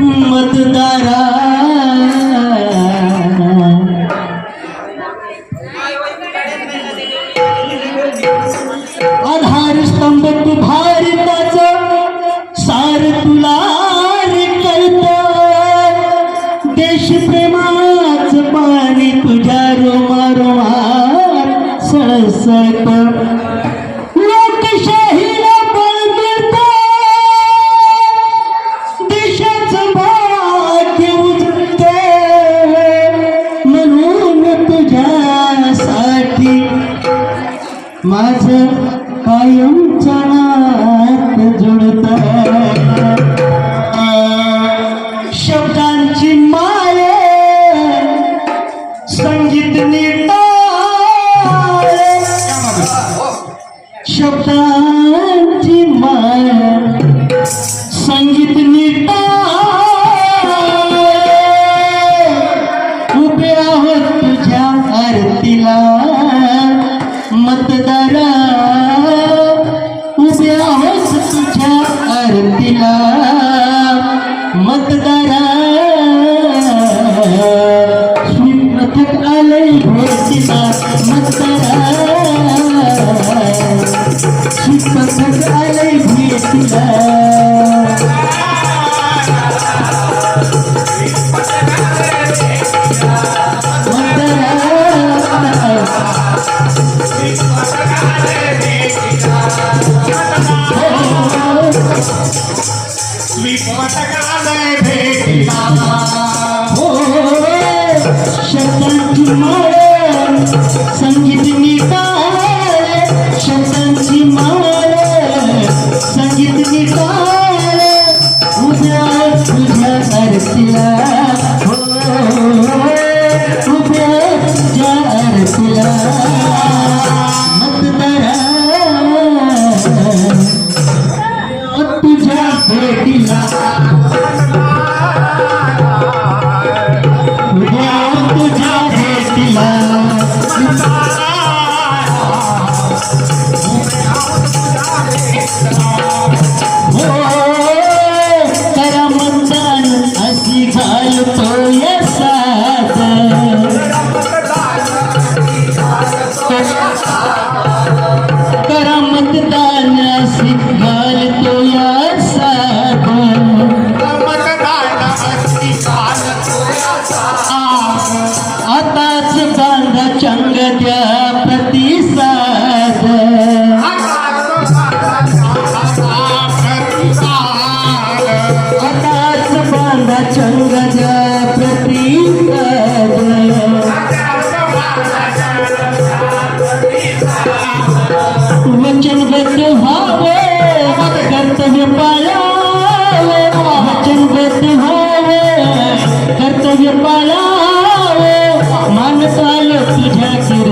मतदारा ना मतदारा स्वीप्रथक आलय भोरतीला मतदारा स्वीप्रथक आलय भोरतीला माझ्या प्रतिसाद. आताच बांधा चंग प्रतिसाद. वचनबद्ध व्हावे कर्तव्य पाळा ভালো সিধা চির